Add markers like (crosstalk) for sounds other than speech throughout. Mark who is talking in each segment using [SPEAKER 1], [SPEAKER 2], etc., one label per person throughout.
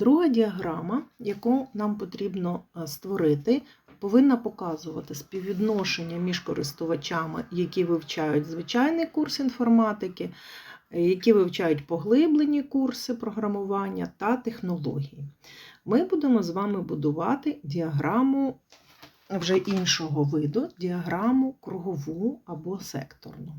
[SPEAKER 1] Друга діаграма, яку нам потрібно е, створити, повинна показувати співвідношення між користувачами, які вивчають звичайний курс інформатики, е, які вивчають поглиблені курси програмування та технології. Ми будемо з вами будувати діаграму вже іншого виду, діаграму кругову або секторну.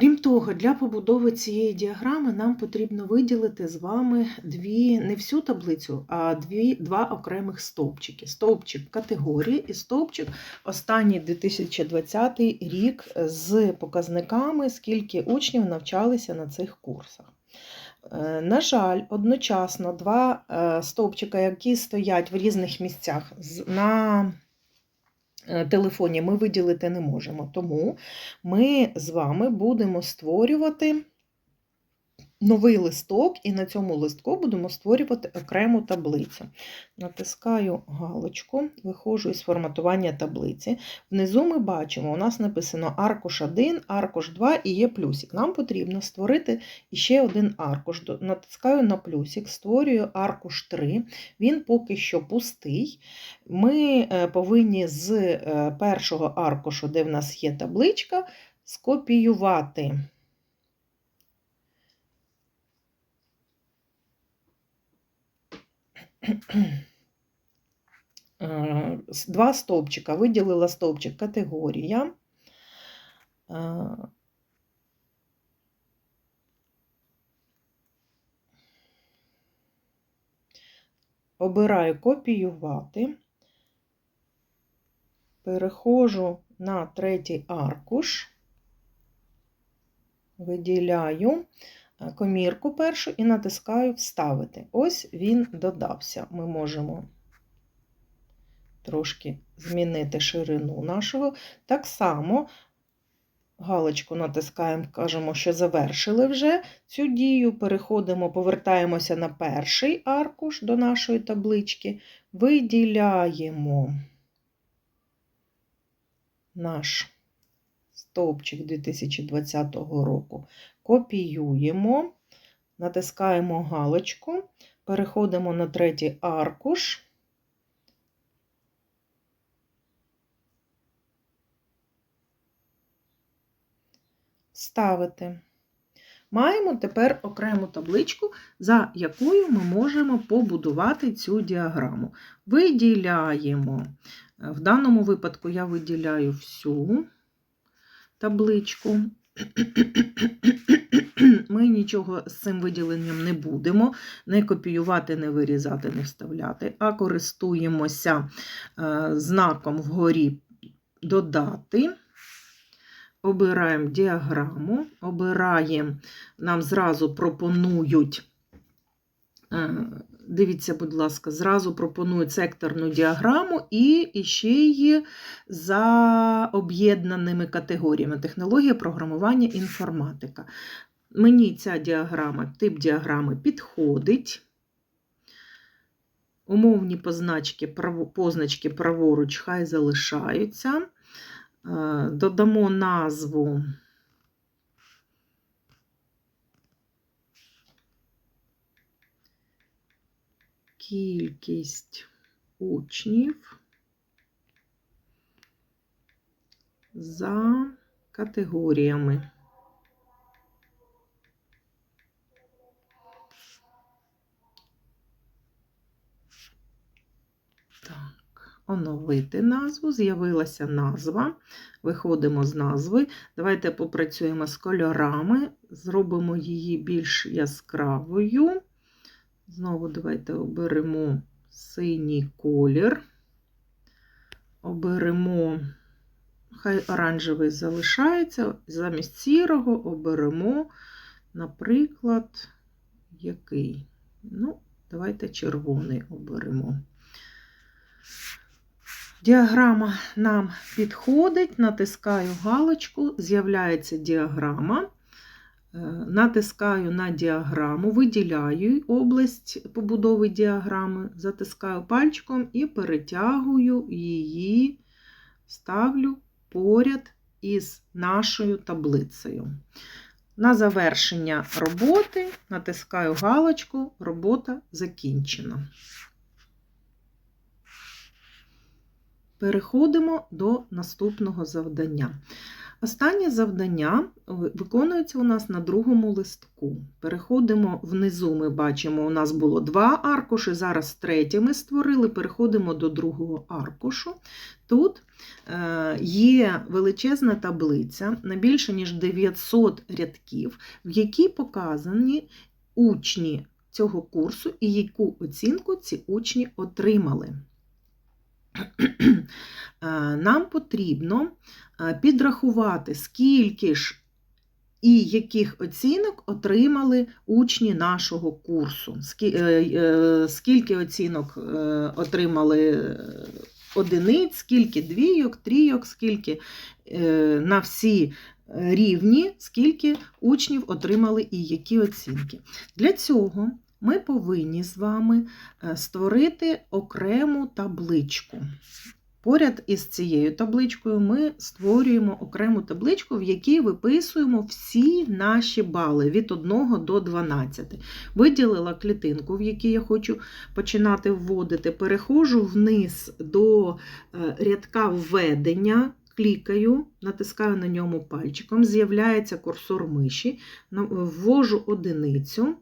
[SPEAKER 1] Крім того, для побудови цієї діаграми нам потрібно виділити з вами дві, не всю таблицю, а дві, два окремих стовпчики. Стовпчик категорії і стовпчик останній 2020 рік з показниками, скільки учнів навчалися на цих курсах. Е, На жаль, одночасно два е, стовпчика, які стоять в різних місцях на телефоні, ми виділити не можемо. Тому ми з вами будемо створювати новий листок, і на цьому листку будемо створювати окрему таблицю. Натискаю галочку, виходжу із форматування таблиці. Внизу ми бачимо, у нас написано аркуш 1, аркуш 2 і є плюсик. Нам потрібно створити ще один аркуш. Натискаю на плюсик, створюю аркуш 3. Він поки що пустий. Ми е, повинні з е, першого аркушу, де в нас є табличка, скопіювати. Е, с- Два стовпчика. Виділила стовпчик категорія. Е, Обираю копіювати. Переходжу на третій аркуш, виділяю е, комірку першу і натискаю Вставити. Ось він додався. Ми можемо трошки змінити ширину нашого. Так само галочку натискаємо, кажемо, що завершили вже цю дію. Переходимо, повертаємося на перший аркуш до нашої таблички, виділяємо наш стовпчик 2020 року, копіюємо, натискаємо галочку, переходимо на третій аркуш. Ставити. Маємо тепер окрему табличку, за якою ми можемо побудувати цю діаграму. Виділяємо. Е, В даному випадку я виділяю всю табличку. (clears throat) Ми нічого з цим виділенням не будемо, не копіювати, не вирізати, не вставляти, а користуємося е, знаком вгорі додати. Обираємо діаграму, обираємо, нам зразу пропонують, е, дивіться, будь ласка, зразу пропонують секторну діаграму і ще є за об'єднаними категоріями технологія програмування інформатика. Мені ця діаграма, тип діаграми підходить. Умовні позначки, позначки праворуч хай залишаються. Е, Додамо назву. Кількість учнів за категоріями. Оновити назву. З'явилася назва. Виходимо з назви. Давайте попрацюємо з кольорами, зробимо її більш яскравою. Знову давайте оберемо синій колір. Оберемо, хай оранжевий залишається, замість сірого оберемо, наприклад, який? Ну, давайте червоний оберемо. Діаграма нам підходить, натискаю галочку, з'являється діаграма. Е, Натискаю на діаграму, виділяю область побудови діаграми, затискаю пальчиком і перетягую її, ставлю поряд із нашою таблицею. На завершення роботи натискаю галочку Робота закінчена. Переходимо до наступного завдання. Останнє завдання виконується у нас на другому листку. Переходимо внизу, ми бачимо, у нас було два аркуші, зараз третє ми створили, переходимо до другого аркушу. Тут е, є величезна таблиця на більше ніж 900 рядків, в якій показані учні цього курсу і яку оцінку ці учні отримали. (clears throat) Е, нам потрібно е, підрахувати, скільки ж і яких оцінок отримали учні нашого курсу. е, Скільки оцінок отримали одиниць, скільки двійок, трійок, скільки на всі рівні, скільки учнів отримали і які оцінки. Для цього ми повинні з вами створити окрему табличку. Поряд із цією табличкою ми створюємо окрему табличку, в якій виписуємо всі наші бали від 1 до 12. Виділила клітинку, в якій я хочу починати вводити. Переходжу вниз до рядка введення, клікаю, натискаю на ньому пальчиком, з'являється курсор миші, ввожу одиницю,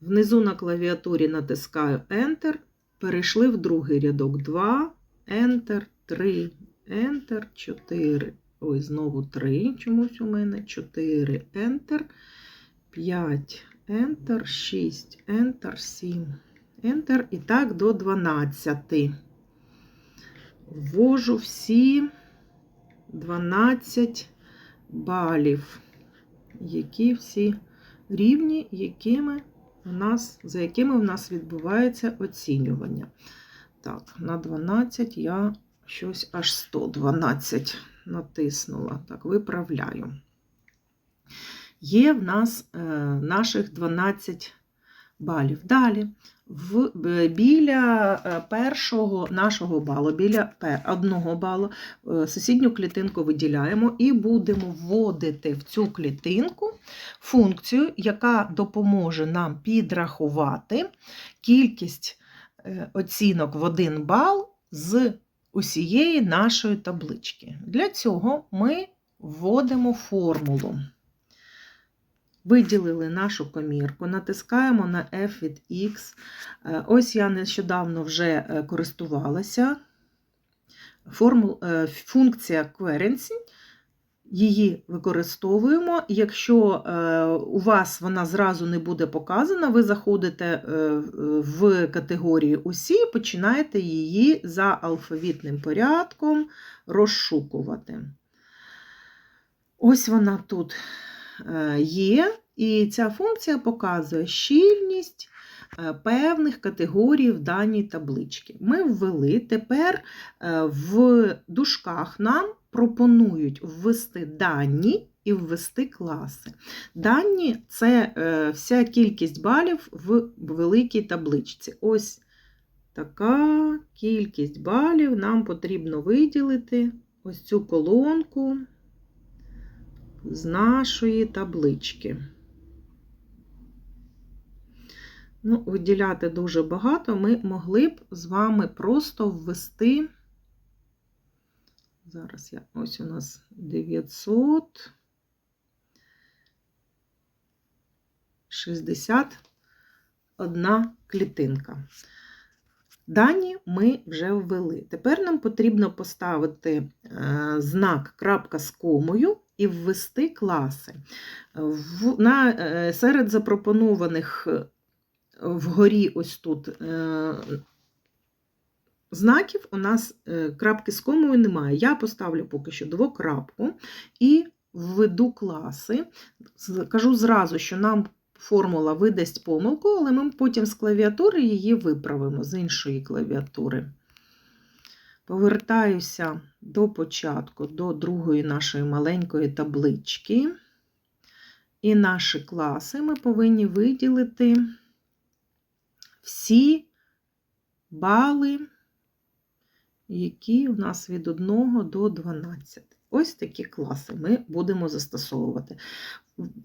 [SPEAKER 1] внизу на клавіатурі натискаю Enter, перейшли в другий рядок 2. Enter, 3, Enter, 4. Ой, знову 3. Чомусь у мене 4 Enter, 5 Enter, 6 Enter, 7 Enter. І так до 12. Ввожу всі 12 балів. Які всі рівні, якими у нас, за якими в нас відбувається оцінювання. Так, на 12 я щось аж 112 натиснула. Так, виправляю. Є в нас е, наших 12 балів. Далі, в, біля е, першого нашого балу, біля одного балу, е, сусідню клітинку виділяємо і будемо вводити в цю клітинку функцію, яка допоможе нам підрахувати кількість Е, оцінок в один бал з усієї нашої таблички. Для цього ми вводимо формулу. Виділили нашу комірку, натискаємо на F від X. Е, ось я нещодавно вже е, користувалася. Формул, функція querency Її використовуємо. Якщо е, у вас вона зразу не буде показана, ви заходите е, в категорію усі починаєте її за алфавітним порядком розшукувати. Ось вона тут е, є, і ця функція показує щільність певних категорій в даній табличці. Ми ввели тепер в дужках нам пропонують ввести дані і ввести класи. Дані це е, вся кількість балів в великій табличці. Ось така кількість балів нам потрібно виділити ось цю колонку з нашої таблички. Ну, Виділяти дуже багато ми могли б з вами просто ввести. Зараз я ось у нас 900. 61 клітинка. Дані ми вже ввели. Тепер нам потрібно поставити е, знак крапка з комою і ввести класи. В, на, е, Серед запропонованих е, вгорі ось тут знаків у нас е, крапки з комою немає. Я поставлю поки що двокрапку і введу класи. Кажу зразу, що нам формула видасть помилку, але ми потім з клавіатури її виправимо з іншої клавіатури. Повертаюся до початку, до другої нашої маленької таблички. І наші класи ми повинні виділити всі бали які у нас від 1 до 12. Ось такі класи ми будемо застосовувати.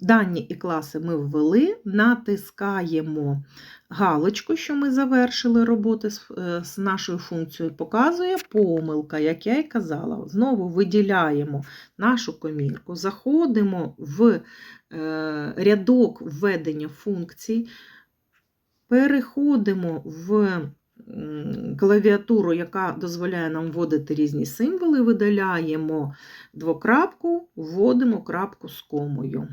[SPEAKER 1] Дані і класи ми ввели, натискаємо галочку, що ми завершили роботи з, е, з нашою функцією, показує помилка, як я і казала. Знову виділяємо нашу комірку, заходимо в е, рядок введення функцій, переходимо в клавіатуру, яка дозволяє нам вводити різні символи, видаляємо двокрапку, вводимо крапку з комою.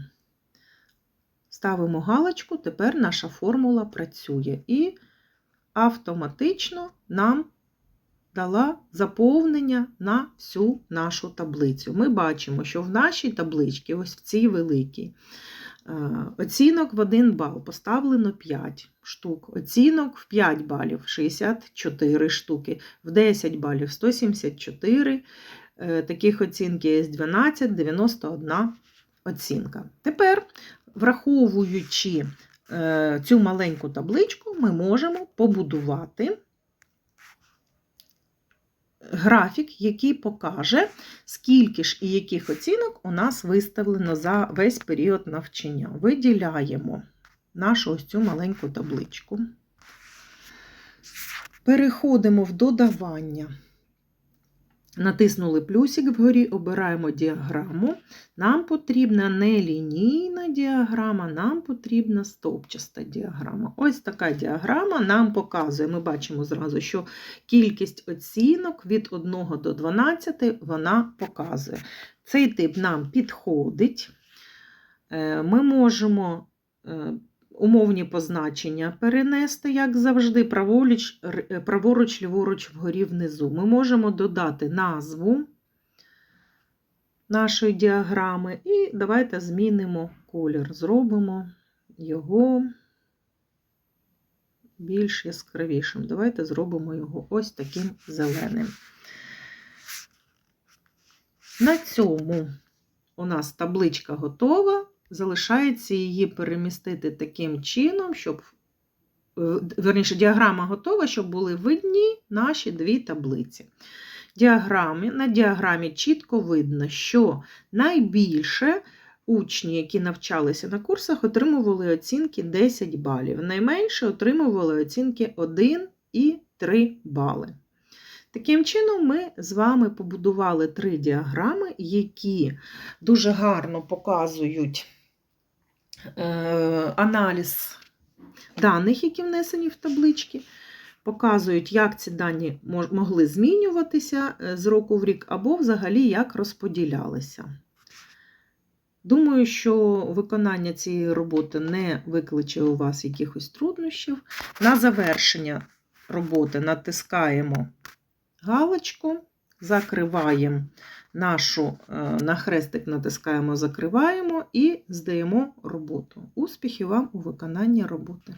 [SPEAKER 1] Ставимо галочку, тепер наша формула працює і автоматично нам дала заповнення на всю нашу таблицю. Ми бачимо, що в нашій табличці, ось в цій великій, оцінок в 1 бал. Поставлено 5 штук, оцінок в 5 балів 64 штуки, в 10 балів 174, е, таких оцінки є 12, 91 оцінка. Тепер враховуючи е, цю маленьку табличку, ми можемо побудувати графік, який покаже, скільки ж і яких оцінок у нас виставлено за весь період навчання. Виділяємо нашу ось цю маленьку табличку. Переходимо в додавання. Натиснули плюсик вгорі, обираємо діаграму. Нам потрібна не лінійна діаграма, нам потрібна стовпчаста діаграма. Ось така діаграма нам показує, ми бачимо зразу, що кількість оцінок від 1 до 12 вона показує. Цей тип нам підходить. Е, Ми можемо е, умовні позначення перенести, як завжди, праворуч, праворуч ліворуч, вгорі, внизу. Ми можемо додати назву нашої діаграми і давайте змінимо колір. Зробимо його більш яскравішим. Давайте зробимо його ось таким зеленим. На цьому у нас табличка готова. Залишається її перемістити таким чином, щоб е, верніше, діаграма готова, щоб були видні наші дві таблиці. Діаграмі, на діаграмі чітко видно, що найбільше учні, які навчалися на курсах, отримували оцінки 10 балів. Найменше отримували оцінки 1 і 3 бали. Таким чином, ми з вами побудували три діаграми, які дуже гарно показують аналіз даних, які внесені в таблички, показують, як ці дані могли змінюватися е, з року в рік, або взагалі як розподілялися. Думаю, що виконання цієї роботи не викличе у вас якихось труднощів. На завершення роботи натискаємо галочку, закриваємо нашу е, на хрестик натискаємо, закриваємо і здаємо роботу. Успіхів вам у виконанні роботи!